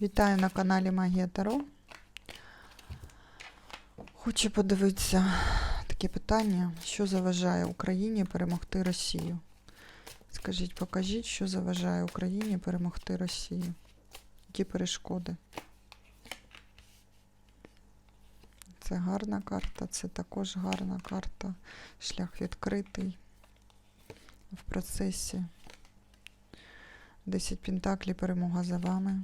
Вітаю на каналі Магія Таро. Хочу подивитися таке питання, що заважає Україні перемогти Росію. Скажіть, покажіть, що заважає Україні перемогти Росію. Які перешкоди? Це гарна карта, це також гарна карта. Шлях відкритий в процесі. 10 пентаклів, перемога за вами.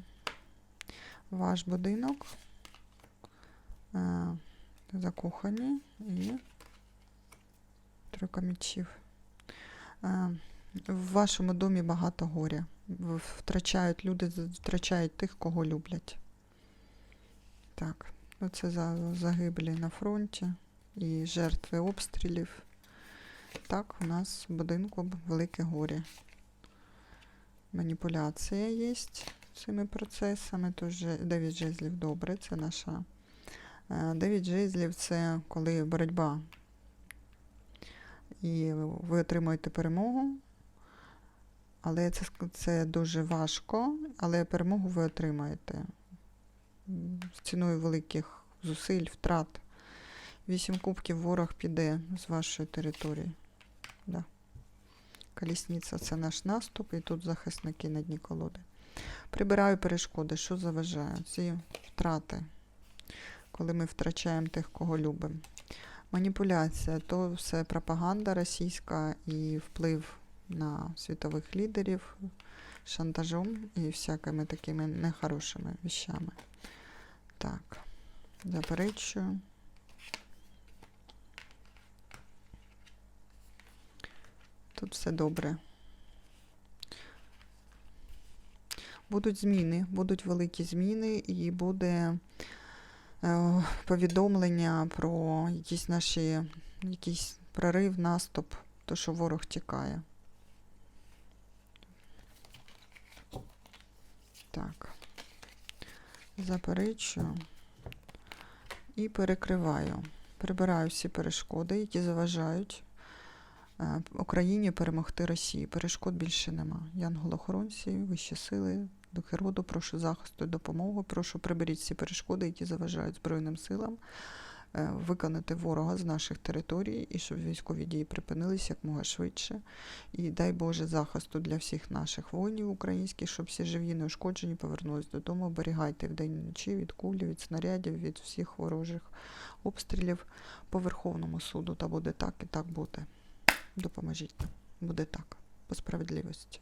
Ваш будинок. Е, закохані і тройка мечів. Е, в вашому домі багато горя. Втрачають люди, втрачають тих, кого люблять. Так, оце загиблі на фронті і жертви обстрілів. Так, у нас в будинку велике горе. Маніпуляція є цими процесами. Тож 9 жезлів добре, це наша. 9 жезлів це коли боротьба. І ви отримуєте перемогу. Але це, це дуже важко, але перемогу ви отримаєте з ціною великих зусиль, втрат. Вісім кубків ворог піде з вашої території. Да. Колісниця це наш наступ, і тут захисники на дні колоди. Прибираю перешкоди, що заважає? Ці втрати, коли ми втрачаємо тих, кого любимо. Маніпуляція то все пропаганда російська і вплив на світових лідерів шантажом і всякими такими нехорошими вещами. Так, заперечую. Тут все добре. Будуть зміни, будуть великі зміни, і буде е, повідомлення про якісь наші, якийсь прорив, наступ, то що ворог тікає. Так. Заперечую і перекриваю. Прибираю всі перешкоди, які заважають е, Україні перемогти Росії. Перешкод більше нема. Янголохоронці, вищі сили, духи роду, прошу захисту і допомогу. Прошу приберіть всі перешкоди, які заважають Збройним силам е, виконати ворога з наших територій і щоб військові дії припинилися якмога швидше. І дай Боже захисту для всіх наших воїнів українських, щоб всі живі неушкоджені повернулись додому. Оберігайте вдень і вночі від кулі, від снарядів, від всіх ворожих обстрілів по Верховному суду. Та буде так і так бути. Допоможіть. Буде так. По справедливості.